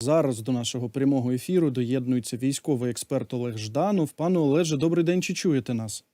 Зараз до нашого прямого ефіру доєднується військовий експерт Олег Жданов. Пане Олеже, добрий день. Чи чуєте нас?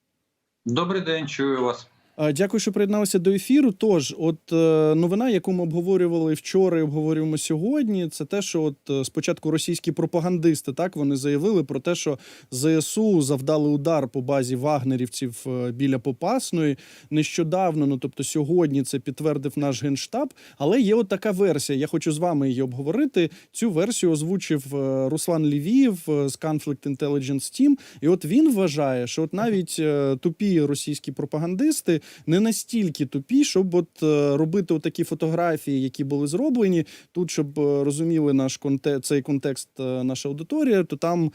Добрий день, чую вас. Дякую, що приєдналися до ефіру. Тож, от е, новина, яку ми обговорювали вчора, і обговорюємо сьогодні, це те, що от е, спочатку російські пропагандисти так вони заявили про те, що ЗСУ завдали удар по базі вагнерівців е, біля Попасної. Нещодавно, ну тобто сьогодні, це підтвердив наш генштаб. Але є от така версія. Я хочу з вами її обговорити. Цю версію озвучив Руслан Лівієв е, з Conflict Intelligence Team. І от він вважає, що от навіть тупі російські пропагандисти не настільки тупі, щоб от е, робити такі фотографії, які були зроблені. Тут, щоб е, розуміли наш конте цей контекст, е, наша аудиторія, то там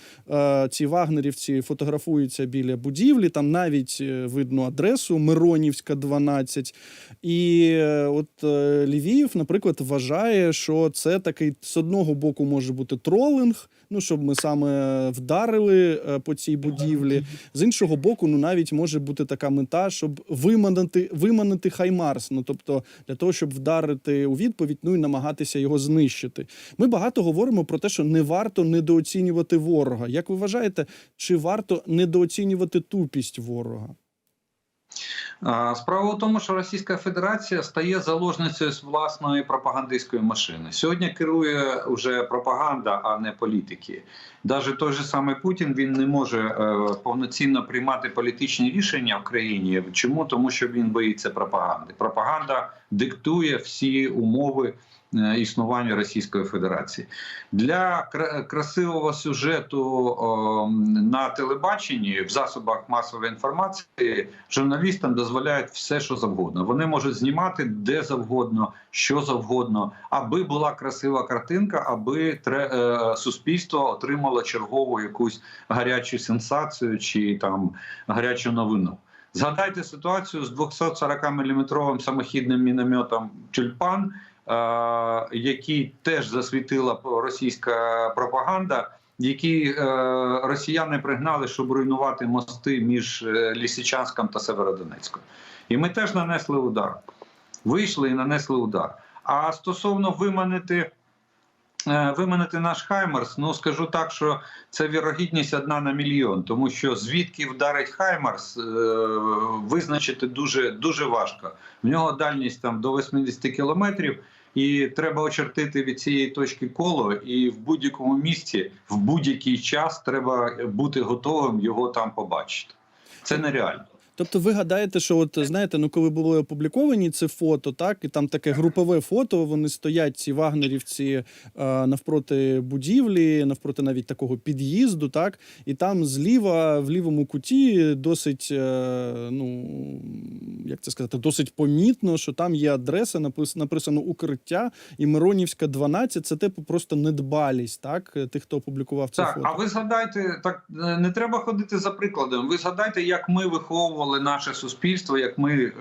ці вагнерівці фотографуються біля будівлі. Там навіть видно адресу Миронівська, 12. І от Лівіїв, наприклад, вважає, що це такий з одного боку може бути тролинг. Ну, щоб ми саме вдарили е, по цій будівлі. З іншого боку, ну навіть може бути така мета, щоб виманити, виманити Хаймарс. Ну тобто, для того, щоб вдарити у відповідь, ну і намагатися його знищити. Ми багато говоримо про те, що не варто недооцінювати ворога. Як ви вважаєте, чи варто недооцінювати тупість ворога? Справа у тому, що Російська Федерація стає заложницею власної пропагандистської машини. Сьогодні керує вже пропаганда, а не політики. Даже той же самий Путін він не може е, повноцінно приймати політичні рішення в країні. Чому? Тому що він боїться пропаганди. Пропаганда диктує всі умови. е, Існування Російської Федерації для кра- красивого сюжету на телебаченні в засобах масової інформації журналістам дозволяють все, що завгодно. Вони можуть знімати де завгодно, що завгодно, аби була красива картинка, аби е, суспільство отримало чергову якусь гарячу сенсацію чи там гарячу новину. Згадайте ситуацію з 240 мм самохідним мінометом Тюльпан, е, який теж засвітила російська пропаганда. Які е, росіяни пригнали, щоб руйнувати мости між е, Лісичанськом та Северодонецьком, і ми теж нанесли удар. Вийшли і нанесли удар. А стосовно виманити, виманити наш Хаймарс, ну скажу так, що це вірогідність одна на мільйон, тому що звідки вдарить Хаймарс, е, визначити дуже дуже важко. В нього дальність там до 80 кілометрів. І треба очертити від цієї точки коло, і в будь-якому місці, в будь-який час треба бути готовим його там побачити. Це нереально. Тобто, ви гадаєте, що от знаєте, ну коли були опубліковані це фото, так і там таке групове фото. Вони стоять, ці вагнерівці е, навпроти будівлі, навпроти навіть такого під'їзду, так і там зліва, в лівому куті, досить е, ну як це сказати, досить помітно, що там є адреса, напис, написано укриття і Миронівська 12. Це типу просто недбалість, так тих, хто опублікував це Так, фото. а ви згадайте, так е, не треба ходити за прикладом. Ви згадайте, як ми виховували наше суспільство, як ми е,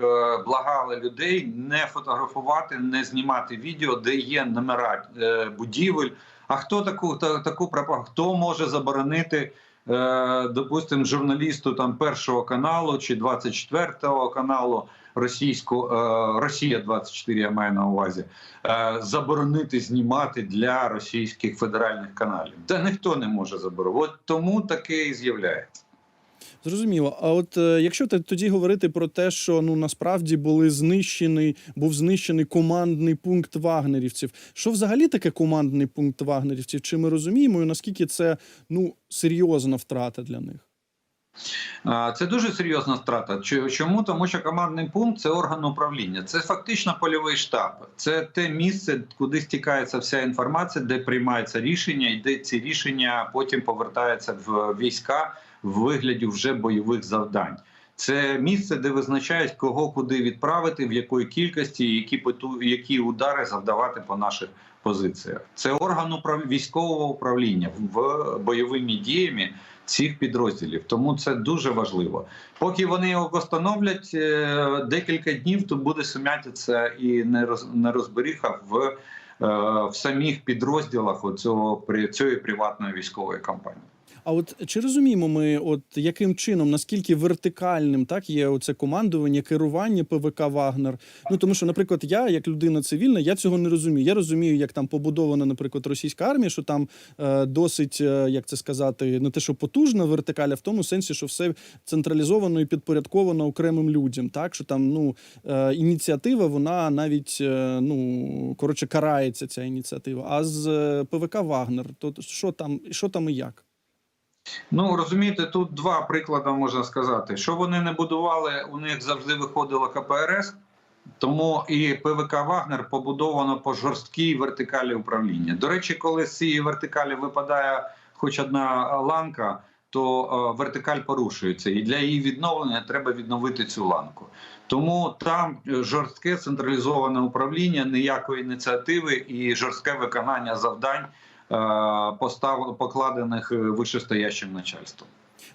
благали людей не фотографувати, не знімати відео, де є номера е, будівель. А хто таку та, таку хто може заборонити, е, допустимо, журналісту там першого каналу чи 24-го каналу російську е, Росія 24 я маю на увазі, е, заборонити знімати для російських федеральних каналів. Та ніхто не може заборонити. От тому таке і з'являється. Зрозуміло. А от е, якщо т- тоді говорити про те, що ну насправді були знищений, був знищений командний пункт вагнерівців. Що взагалі таке командний пункт вагнерівців? Чи ми розуміємо, і наскільки це ну серйозна втрата для них? Це дуже серйозна втрата. Чо- Чому? Тому що командний пункт це орган управління, це фактично польовий штаб. Це те місце, куди стікається вся інформація, де приймаються рішення, і де ці рішення потім повертаються в війська в вигляді вже бойових завдань. Це місце, де визначають, кого куди відправити, в якої кількості, які які удари завдавати по наших позиціях. Це орган управ... військового управління в бойовими діями цих підрозділів. Тому це дуже важливо. Поки вони його встановлять е, декілька днів, то буде сумятиця і нероз- нерозберіха в, е, в самих підрозділах оцього цієї приватної військової компанії. А от чи розуміємо ми, от яким чином, наскільки вертикальним так є оце командування, керування ПВК Вагнер? Ну тому що, наприклад, я, як людина цивільна, я цього не розумію. Я розумію, як там побудована, наприклад, російська армія, що там е, досить, е, як це сказати, не те, що потужна вертикаль, а в тому сенсі, що все централізовано і підпорядковано окремим людям. Так що там ну е, ініціатива, вона навіть е, ну коротше карається ця ініціатива. А з е, ПВК Вагнер, то що там, що там і як? Ну розумієте, тут два приклади можна сказати. Що вони не будували, у них завжди виходило КПРС, тому і ПВК Вагнер побудовано по жорсткій вертикалі управління. До речі, коли з цієї вертикалі випадає хоч одна ланка, то е, вертикаль порушується, і для її відновлення треба відновити цю ланку. Тому там е, жорстке централізоване управління, ніякої ініціативи і жорстке виконання завдань, постав покладених е, вищестоящим начальством.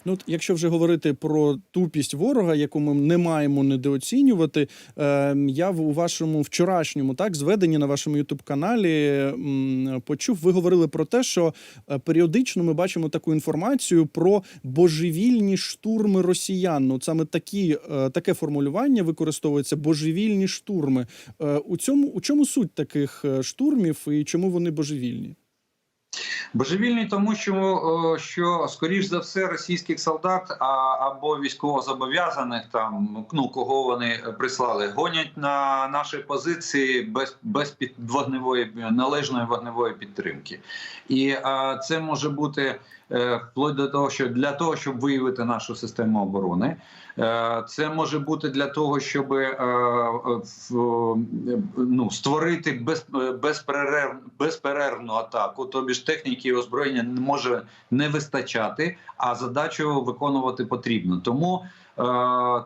Ну, якщо вже говорити про тупість ворога, яку ми не маємо недооцінювати, е, я в у вашому вчорашньому так зведенні на вашому ютуб-каналі почув, ви говорили про те, що е, періодично ми бачимо таку інформацію про божевільні штурми росіян. Ну, саме такі, е, таке формулювання використовується божевільні штурми. Е, у цьому у чому суть таких е, штурмів і чому вони божевільні? Божевільні, тому що, що скоріш за все російських солдат а, або військовозобов'язаних там ну кого вони прислали, гонять на наші позиції без без під вогневої належної вогневої підтримки, і а, це може бути вплоть до того, що для того, щоб виявити нашу систему оборони. Е, Це може бути для того, щоб е, е, ну, створити без, безперерв, безперервну атаку, тобі ж техніки і озброєння може не вистачати, а задачу виконувати потрібно. Тому, е,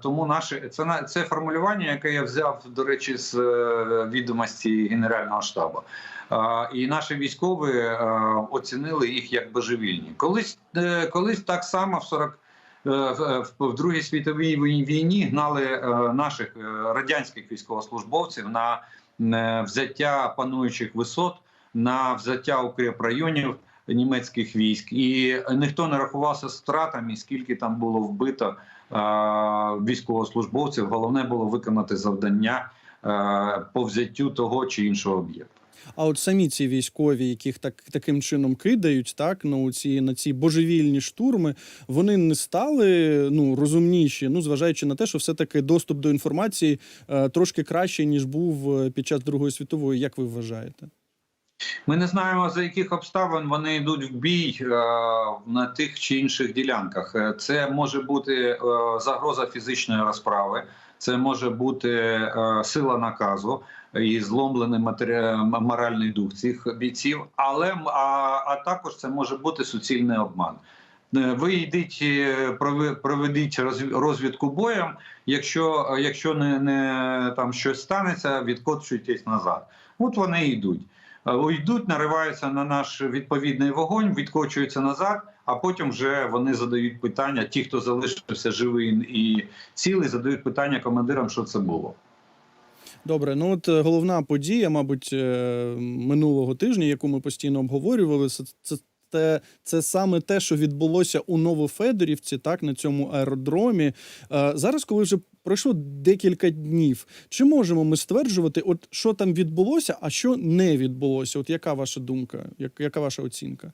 тому наше це це формулювання, яке я взяв до речі з е, відомості Генерального штабу. І наші військові е, оцінили їх як божевільні. Колись, е, колись так само в 40 е, в, Другій світовій війні гнали наших радянських військовослужбовців на взяття пануючих висот, на взяття укріпрайонів німецьких військ, і ніхто не рахувався з втратами, скільки там було вбито військовослужбовців. Головне було виконати завдання по взяттю того чи іншого об'єкту. А от самі ці військові, яких так таким чином кидають, так ну ці на ці божевільні штурми, вони не стали ну розумніші, ну зважаючи на те, що все таки доступ до інформації е, трошки кращий ніж був е, під час Другої світової. Як ви вважаєте? Ми не знаємо за яких обставин вони йдуть в бій е, на тих чи інших ділянках. Е, Це може бути загроза фізичної розправи, це може бути сила наказу і зломлений матері... моральний дух цих бійців, але а, а також це може бути суцільний обман. Е, Ви йдіть, е, проведіть розвідку боєм. Якщо, е, якщо не, не там щось станеться, відкочуйтесь назад. От вони йдуть. Уйдуть, нариваються на наш відповідний вогонь, відкочуються назад, а потім вже вони задають питання. Ті, хто залишився живий і цілий, задають питання командирам, що це було. Добре, ну от е, головна подія, мабуть, е, минулого тижня, яку ми постійно обговорювали, це, це, це, це саме те, що відбулося у Новофедорівці, так на цьому аеродромі. Е, Зараз, коли вже пройшло декілька днів, чи можемо ми стверджувати, от що там відбулося, а що не відбулося? От яка ваша думка? Як, яка ваша оцінка?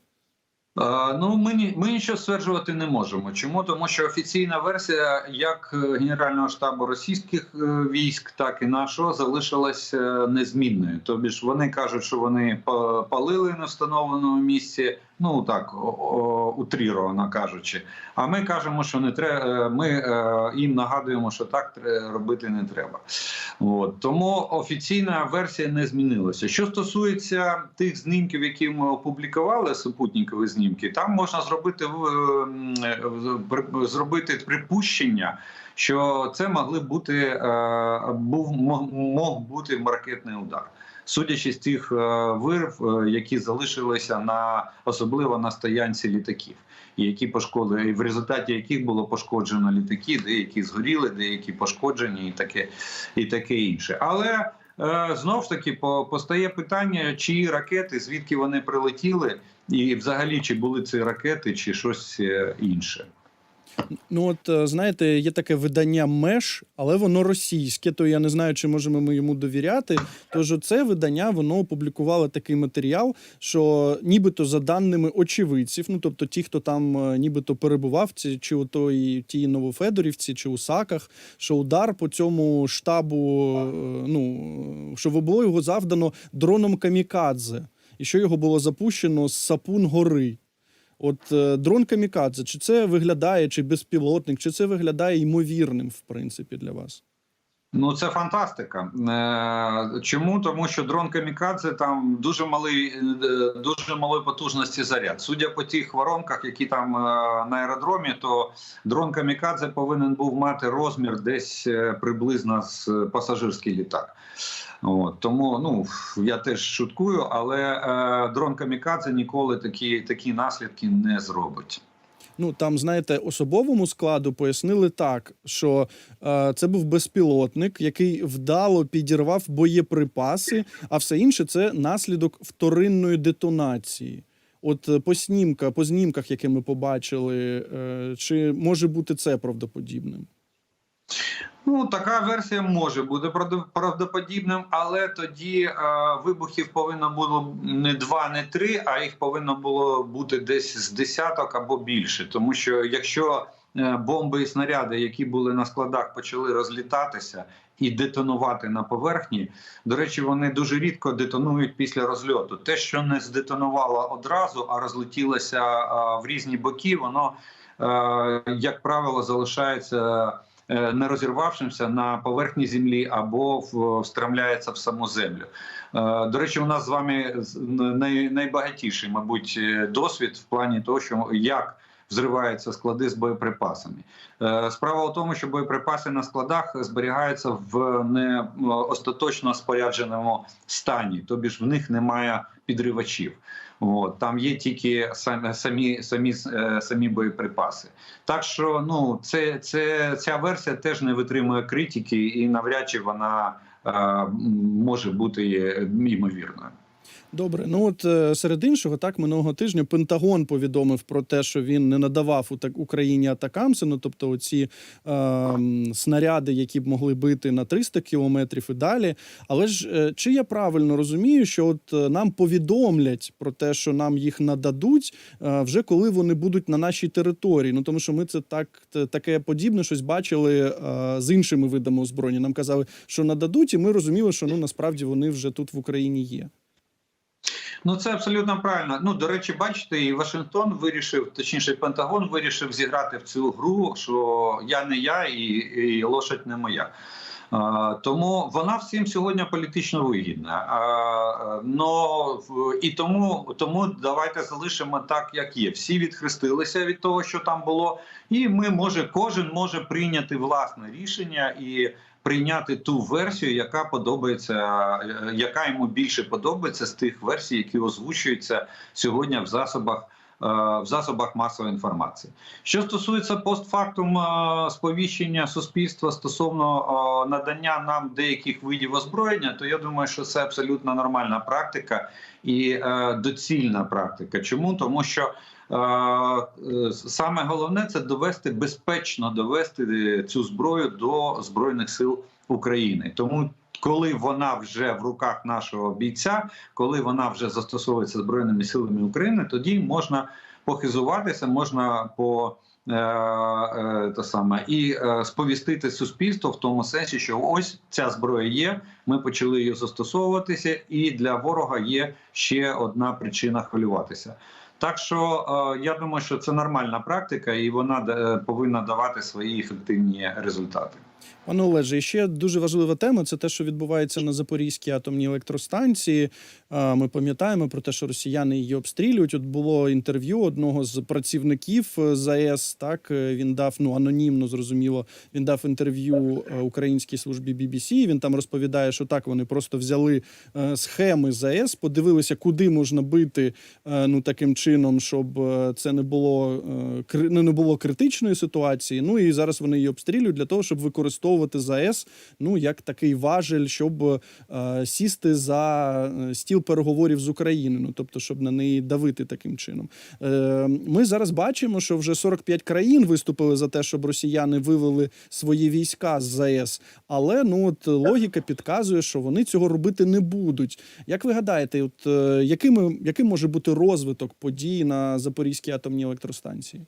Ну, ми, ми нічого стверджувати не можемо. Чому? Тому що офіційна версія як е, Генерального штабу російських е, військ, так і нашого залишилась е, незмінною. Тобі ж вони кажуть, що вони па- палили на встановленому місці. Ну так, утріровано кажучи. А ми кажемо, що не треба. Ми е, їм нагадуємо, що так робити не треба. От тому офіційна версія не змінилася. Що стосується тих знімків, які ми опублікували, супутникові знімки, там можна зробити ем, е, зробити припущення, що це могли бути е, був мог, бути ракетний удар. Судячи з тих е, вирв, е, які залишилися на особливо на стоянці літаків, які пошкодили, в результаті яких було пошкоджено літаки, деякі згоріли, деякі пошкоджені, і таке і таке інше. Але е, знов ж таки по- постає питання, чиї ракети, звідки вони прилетіли, і взагалі чи були це ракети, чи щось інше. Ну, от е, знаєте, є таке видання Меш, але воно російське, то я не знаю, чи можемо ми йому довіряти. Тож це видання воно опублікувало такий матеріал, що нібито за даними очевидців, ну тобто ті, хто там е, нібито перебував, чи у той тій Новофедорівці, чи у Саках, що удар по цьому штабу, е, ну що було його завдано дроном Камікадзе, і що його було запущено з Сапун гори. От е, дрон Камікадзе, чи це виглядає, чи безпілотник, чи це виглядає ймовірним, в принципі, для вас? Ну, це фантастика. Е, Чому? Тому що дрон Камікадзе там дуже малий, е, дуже малої потужності заряд. Судя по тих воронках, які там е, на аеродромі, то дрон Камікадзе повинен був мати розмір десь приблизно з пасажирський літак. От, тому ну я теж шуткую, але е, дрон Камікадзе ніколи такі, такі наслідки не зробить. Ну там, знаєте, особовому складу пояснили так, що е, це був безпілотник, який вдало підірвав боєприпаси, а все інше це наслідок вторинної детонації. От е, по снімка, по знімках, які ми побачили, е, чи може бути це правдоподібним? Ну, така версія може бути правдоподібним, але тоді е, вибухів повинно було не два, не три, а їх повинно було бути десь з десяток або більше. Тому що якщо е, бомби і снаряди, які були на складах, почали розлітатися і детонувати на поверхні, до речі, вони дуже рідко детонують після розльоту. Те, що не здетонувало одразу, а розлетілося е, в різні боки, воно, е, як правило, залишається не розірвавшимся на поверхні землі або встромляється в саму землю. Е, До речі, у нас з вами найбагатіший, мабуть, е, досвід в плані того, що як взриваються склади з боєприпасами. Е, Справа в тому, що боєприпаси на складах зберігаються в не е, остаточно спорядженому стані, тобі ж в них немає підривачів. От, там є тільки самі самі самі, е, самі боєприпаси. Так що ну це, це ця версія теж не витримує критики, і навряд чи вона е, може бути е, ймовірною. Добре, ну от е, серед іншого, так минулого тижня Пентагон повідомив про те, що він не надавав у так Україні атакамси, ну тобто оці е, снаряди, які б могли бити на 300 кілометрів і далі. Але ж е, чи я правильно розумію, що от е, нам повідомлять про те, що нам їх нададуть, е, вже коли вони будуть на нашій території? Ну тому що ми це так таке подібне щось бачили е, з іншими видами озброєння. Нам казали, що нададуть, і ми розуміли, що ну насправді вони вже тут в Україні є. Ну це абсолютно правильно. Ну до речі, бачите, і Вашингтон вирішив, точніше, Пентагон вирішив зіграти в цю гру, що я не я і, і лошадь не моя. Тому вона всім сьогодні політично вигідна. Но і тому, тому давайте залишимо так, як є. Всі відхрестилися від того, що там було, і ми може, кожен може прийняти власне рішення і прийняти ту версію, яка подобається, е, яка йому більше подобається з тих версій, які озвучуються сьогодні в засобах. Е, В засобах масової інформації, що стосується постфактум е, сповіщення суспільства стосовно е, надання нам деяких видів озброєння, то я думаю, що це абсолютно нормальна практика і доцільна практика. Чому тому, що саме головне це довести безпечно довести цю зброю до збройних сил України. Тому, коли вона вже в руках нашого бійця, коли вона вже застосовується збройними силами України, тоді можна похизуватися, можна по е, е, те саме і е, сповістити суспільство в тому сенсі, що ось ця зброя є. Ми почали її застосовуватися, і для ворога є ще одна причина хвилюватися. Так що я думаю, що це нормальна практика, і вона повинна давати свої ефективні результати. Пане Олеже, і ще дуже важлива тема це те, що відбувається на Запорізькій атомній електростанції. Ми пам'ятаємо про те, що росіяни її обстрілюють. От було інтерв'ю одного з працівників е, ЗАЕС. Так е, він дав ну анонімно, зрозуміло. Він дав інтерв'ю е, українській службі BBC. Він там розповідає, що так вони просто взяли схеми ЗАЕС, подивилися, куди можна бити ну таким чином, щоб це не було ну, не було критичної ситуації. Ну і зараз вони її обстрілюють для того, щоб використовувати використовувати ЗАЕС ну як такий важель, щоб е, сісти за е, стіл переговорів з Україною, ну тобто, щоб на неї давити таким чином. Е, ми зараз бачимо, що вже 45 країн виступили за те, щоб росіяни вивели свої війська з ЗАЕС, але ну от логіка підказує, що вони цього робити не будуть. Як ви гадаєте, от якими яким може бути розвиток подій на Запорізькій атомній електростанції?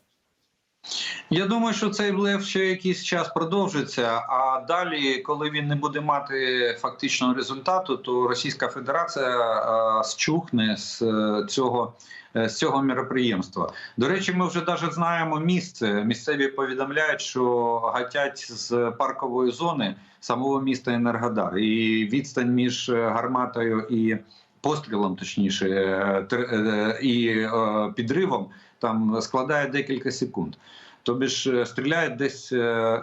Я думаю, що цей блеф ще якийсь час продовжиться. А далі, коли він не буде мати фактичного результату, то Російська Федерація е, зчухне з е, цього. е, З цього міроприємства до речі, ми вже навіть знаємо місце. Місцеві повідомляють, що гатять з паркової зони самого міста Енергодар, і відстань між гарматою і пострілом, точніше, е, е, і е, підривом там складає декілька секунд. Тобі ж стріляють десь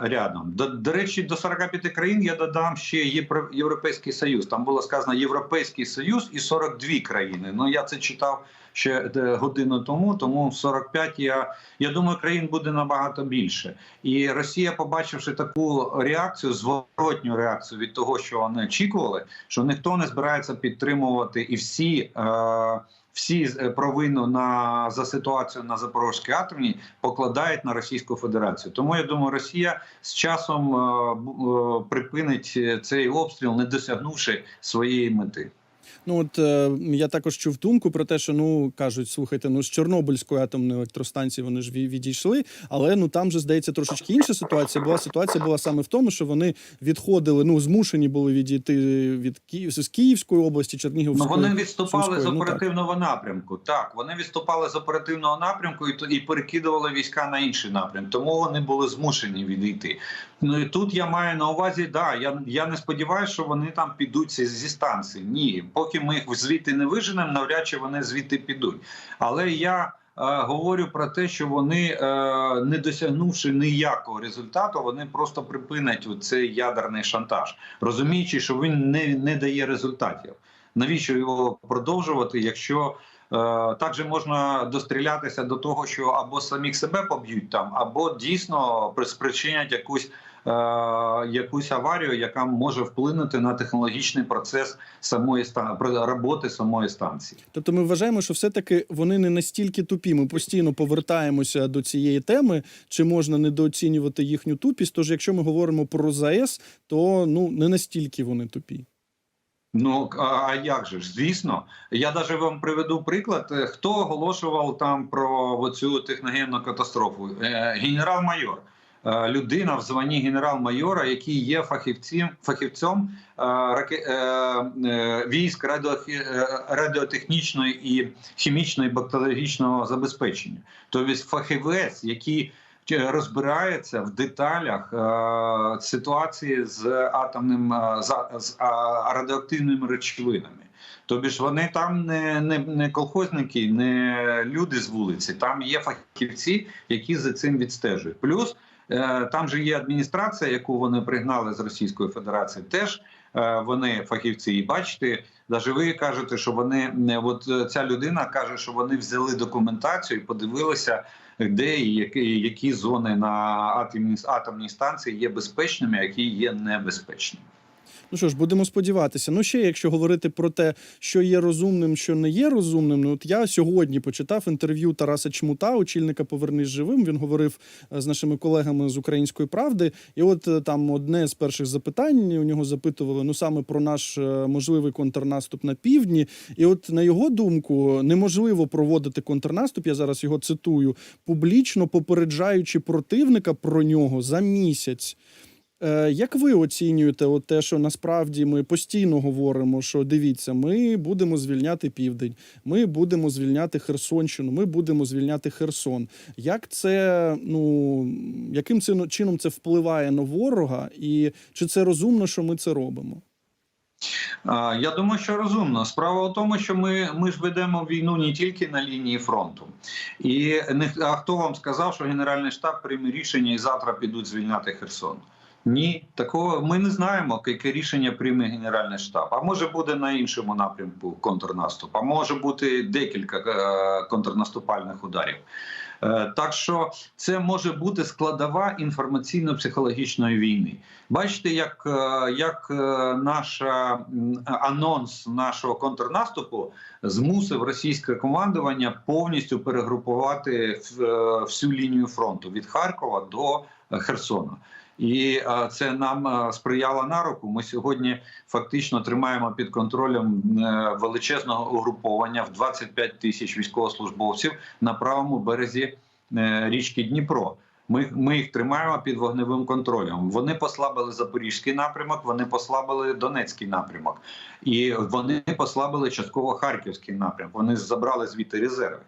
рядом. До, до речі, до 45 країн я додам ще Євро- Європейський Союз. Там було сказано Європейський Союз і 42 країни. Ну я це читав ще е, годину тому. Тому 45 я, я думаю, країн буде набагато більше. І Росія, побачивши таку реакцію, зворотню реакцію від того, що вони очікували, що ніхто не збирається підтримувати і всі. Е, всі е, провину на за ситуацію на Запорізькій атомній покладають на Російську Федерацію. Тому я думаю, Росія з часом е, припинить цей обстріл, не досягнувши своєї мети. Ну от е, я також чув думку про те, що ну кажуть, слухайте, ну з Чорнобильської атомної електростанції вони ж відійшли, але ну там же здається трошечки інша ситуація. Була ситуація була саме в тому, що вони відходили, ну змушені були відійти від Київ з Київської області, Ну вони відступали Сумської, з ну, так. оперативного напрямку. Так, вони відступали з оперативного напрямку і і перекидували війська на інший напрям. Тому вони були змушені відійти. Ну і тут я маю на увазі, да, я, я не сподіваюся, що вони там підуть зі, станції. Ні, поки ми їх звідти не виженемо, навряд чи вони звідти підуть. Але я. е, Говорю про те, що вони, е, не досягнувши ніякого результату, вони просто припинять цей ядерний шантаж, розуміючи, що він не, не дає результатів. Навіщо його продовжувати, якщо е, так же можна дострілятися до того, що або самих себе поб'ють там, або дійсно при- спричинять якусь, якусь аварію, яка може вплинути на технологічний процес самої роботи самої станції. Тобто ми вважаємо, що все-таки вони не настільки тупі. Ми постійно повертаємося до цієї теми, чи можна недооцінювати їхню тупість. Тож, якщо ми говоримо про ЗАЕС, то ну не настільки вони тупі. Ну а як же ж? Звісно, я навіть вам приведу приклад. Е, Хто оголошував там про цю техногенну катастрофу? Е, Генерал-майор. Е, Людина в званні генерал-майора, який є фахівцем, фахівцем раке- е, військ радіохі- е, радіотехнічної і хімічної бактеріологічного забезпечення. Тобто фахівець, який розбирається в деталях ситуації з атомним з радіоактивними речовинами. Тобі ж вони там не, не, не колхозники, не люди з вулиці, там є фахівці, які за цим відстежують. Плюс там же є адміністрація, яку вони пригнали з Російської Федерації. Теж е, вони фахівці. І бачите, навіть ви кажете, що вони не от е, ця людина каже, що вони взяли документацію і подивилися, де і які, які зони на атомній, атомній станції є безпечними, які є небезпечними. Ну що ж, будемо сподіватися. Ну ще якщо говорити про те, що є розумним, що не є розумним. Ну от я сьогодні почитав інтерв'ю Тараса Чмута, очільника Повернись живим. Він говорив е, з нашими колегами з Української правди. І от е, там одне з перших запитань у нього запитували ну саме про наш е, можливий контрнаступ на півдні. І от на його думку, неможливо проводити контрнаступ. Я зараз його цитую публічно попереджаючи противника про нього за місяць. Е, Як ви оцінюєте от те, що насправді ми постійно говоримо, що дивіться, ми будемо звільняти південь, ми будемо звільняти Херсонщину, ми будемо звільняти Херсон. Як це ну яким чином це впливає на ворога, і чи це розумно, що ми це робимо? Я думаю, що розумно. Справа в тому, що ми, ми ж ведемо війну не тільки на лінії фронту. І а хто вам сказав, що Генеральний штаб прийме рішення і завтра підуть звільняти Херсон? Ні, такого ми не знаємо, яке рішення прийме Генеральний штаб. А може буде на іншому напрямку контрнаступ, а може бути декілька е, контрнаступальних ударів. Е, Так що це може бути складова інформаційно-психологічної війни. Бачите, як, е, як наша м, анонс нашого контрнаступу змусив російське командування повністю перегрупувати всю лінію фронту від Харкова до Херсона. І е, це нам е, сприяло на руку. Ми сьогодні фактично тримаємо під контролем е, величезного угруповання в 25 тисяч військовослужбовців на правому березі річки Дніпро. Ми, ми їх тримаємо під вогневим контролем. Вони послабили Запорізький напрямок, вони послабили Донецький напрямок, і вони послабили частково Харківський напрямок. Вони забрали звідти резерви.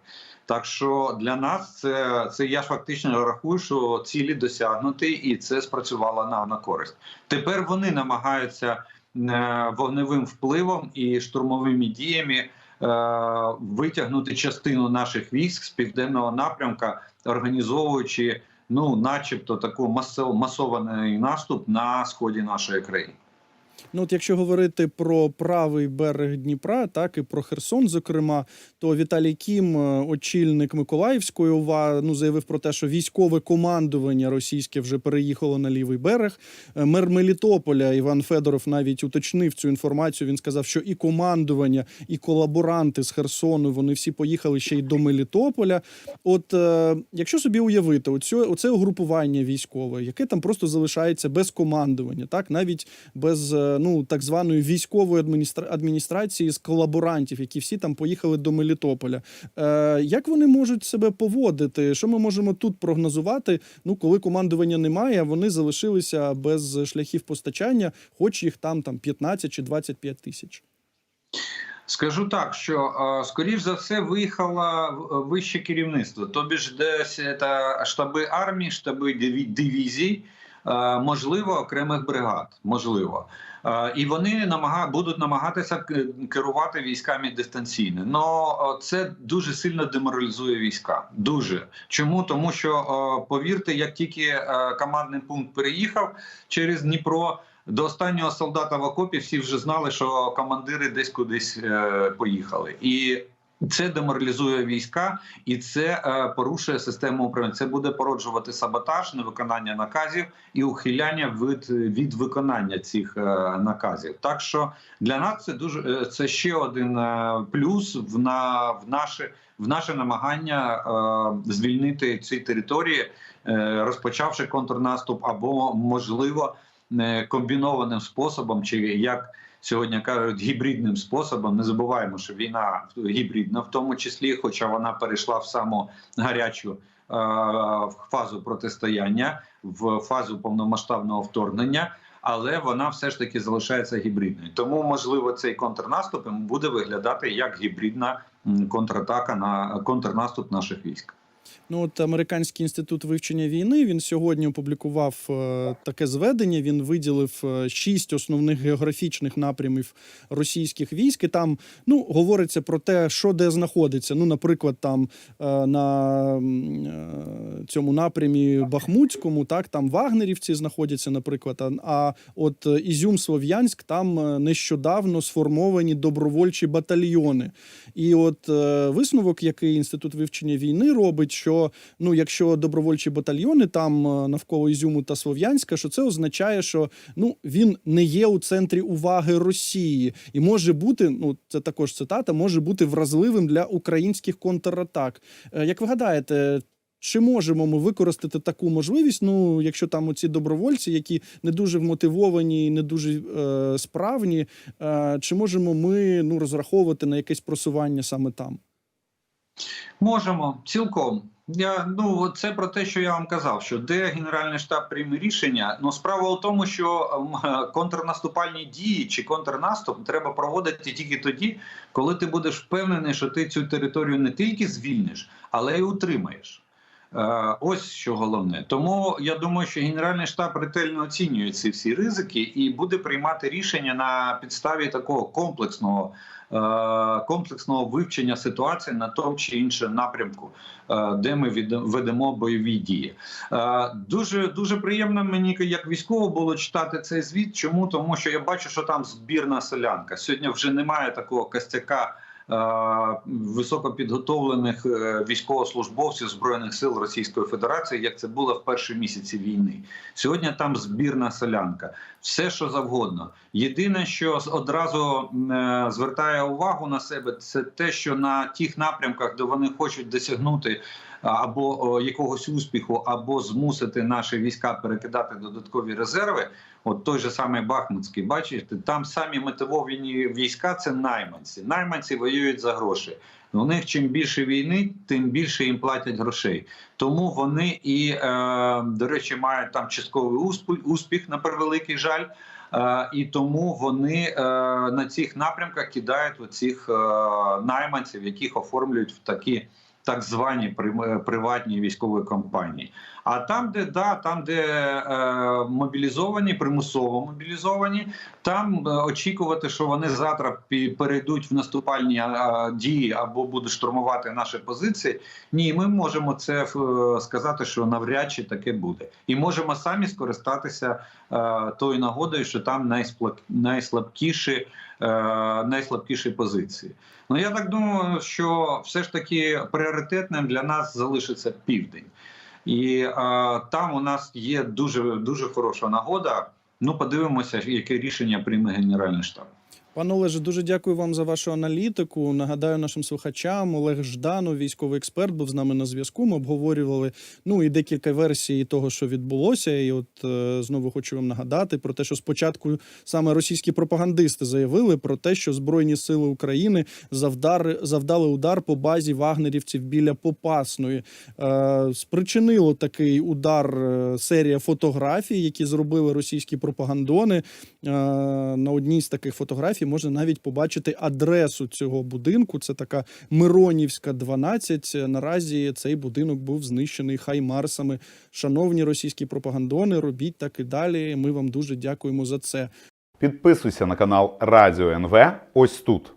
Так що для нас це, це я ж фактично рахую, що цілі досягнуті, і це спрацювало нам на користь. Тепер вони намагаються е, вогневим впливом і штурмовими діями е, витягнути частину наших військ з південного напрямка, організовуючи, ну, начебто, масов, масований наступ на сході нашої країни. Ну, от якщо говорити про правий берег Дніпра, так і про Херсон, зокрема, то Віталій Кім, е, очільник Миколаївської ОВА, ну заявив про те, що військове командування російське вже переїхало на лівий берег. Е, Мер Мелітополя Іван Федоров навіть уточнив цю інформацію. Він сказав, що і командування, і колаборанти з Херсону вони всі поїхали ще й до Мелітополя. От е, якщо собі уявити, оцю, оце угрупування військове, яке там просто залишається без командування, так навіть без е, ну так званої військової адміністра... адміністрації з колаборантів, які всі там поїхали до Мелітополя. Е, як вони можуть себе поводити? Що ми можемо тут прогнозувати? Ну, коли командування немає, вони залишилися без шляхів постачання, хоч їх там там 15 чи 25 тисяч. Скажу так, що е, скоріш за все виїхало в- вище керівництво, тобі ж десь це штаби армії, штаби диві- дивізій, е, можливо, окремих бригад, можливо. І вони намага... будуть намагатися керувати військами дистанційно. Но це дуже сильно деморалізує війська. Дуже чому? Тому що повірте, як тільки е, командний пункт переїхав через Дніпро. До останнього солдата в окопі всі вже знали, що командири десь кудись е, поїхали, і це деморалізує війська, і це е, порушує систему управління. Це буде породжувати саботаж, невиконання наказів і ухиляння від, від виконання цих е, наказів. Так що для нас це дуже е, це ще один плюс в на в наше в наше намагання звільнити ці території, розпочавши контрнаступ, або можливо комбінованим способом, чи як сьогодні кажуть, гібридним способом. Не забуваємо, що війна гібридна, в тому числі, хоча вона перейшла в саму гарячу е, фазу протистояння, в фазу повномасштабного вторгнення. Але вона все ж таки залишається гібридною. Тому, можливо, цей контрнаступ буде виглядати як гібридна контратака на контрнаступ наших військ. Ну, от американський інститут вивчення війни він сьогодні опублікував е, таке зведення. Він виділив е, шість основних географічних напрямів російських військ. І там ну говориться про те, що де знаходиться. Ну, наприклад, там е, на цьому напрямі Бахмутському, так там вагнерівці знаходяться, наприклад. А, от Ізюм Слов'янськ там нещодавно сформовані добровольчі батальйони. І от висновок, який інститут вивчення війни робить, що ну, якщо добровольчі батальйони там е, навколо Ізюму та Слов'янська, що це означає, що ну він не є у центрі уваги Росії, і може бути, ну це також цитата, може бути вразливим для українських контратак. Е, Як ви гадаєте? Чи можемо ми використати таку можливість? Ну, якщо там оці добровольці, які не дуже вмотивовані, і не дуже е, справні, е, чи можемо ми ну розраховувати на якесь просування саме там? Можемо цілком. Я ну це про те, що я вам казав, що де генеральний штаб прийме рішення. Ну справа у тому, що ем, контрнаступальні дії чи контрнаступ треба проводити тільки тоді, коли ти будеш впевнений, що ти цю територію не тільки звільниш, але й утримаєш. Е, Ось що головне. Тому я думаю, що Генеральний штаб ретельно оцінює ці всі ризики і буде приймати рішення на підставі такого комплексного е, комплексного вивчення ситуації на тому чи іншому напрямку, е, де ми ведемо бойові дії. Дуже дуже приємно мені як військово було читати цей звіт. Чому тому, що я бачу, що там збірна селянка. Сьогодні вже немає такого костяка високопідготовлених е, військовослужбовців збройних сил Російської Федерації, як це було в перші місяці війни. Сьогодні там збірна селянка, все що завгодно. Єдине, що одразу е, звертає увагу на себе, це те, що на тих напрямках, де вони хочуть досягнути або якогось успіху, або змусити наші війська перекидати додаткові резерви. От той же самий Бахмутський, бачите, там самі мотивовані війська це найманці. Найманці воюють за гроші. У них чим більше війни, тим більше їм платять грошей. Тому вони і, е, до речі, мають там частковий успіх, на превеликий жаль. Е, і тому вони е, на цих напрямках кидають оцих е, найманців, яких оформлюють в такі так звані приватні військові компанії. А там, де да, там, де е, мобілізовані, примусово мобілізовані, там е, очікувати, що вони завтра пі- перейдуть в наступальні дії або будуть штурмувати наші позиції. Ні, ми можемо це е, сказати, що навряд чи таке буде, і можемо самі скористатися е, тою нагодою, що там найсплак- найслабкіші, найслабкіші позиції. Ну я так думаю, що все ж таки пріоритетним для нас залишиться південь. І е, там у нас є дуже дуже хороша нагода. Ну, подивимося, яке рішення прийме Генеральний штаб. Пане Олеже, дуже дякую вам за вашу аналітику. Нагадаю нашим слухачам, Олег Жданов, військовий експерт, був з нами на зв'язку. Ми обговорювали ну і декілька версій того, що відбулося. І от е, знову хочу вам нагадати про те, що спочатку саме російські пропагандисти заявили про те, що Збройні сили України завдар, завдали удар по базі вагнерівців біля Попасної. Е, спричинило такий удар е, серія фотографій, які зробили російські пропагандони. Е, на одній з таких фотографій можна навіть побачити адресу цього будинку. Це така Миронівська, 12. Наразі цей будинок був знищений хаймарсами. Шановні російські пропагандони, робіть так і далі. Ми вам дуже дякуємо за це. Підписуйся на канал Радіо НВ ось тут.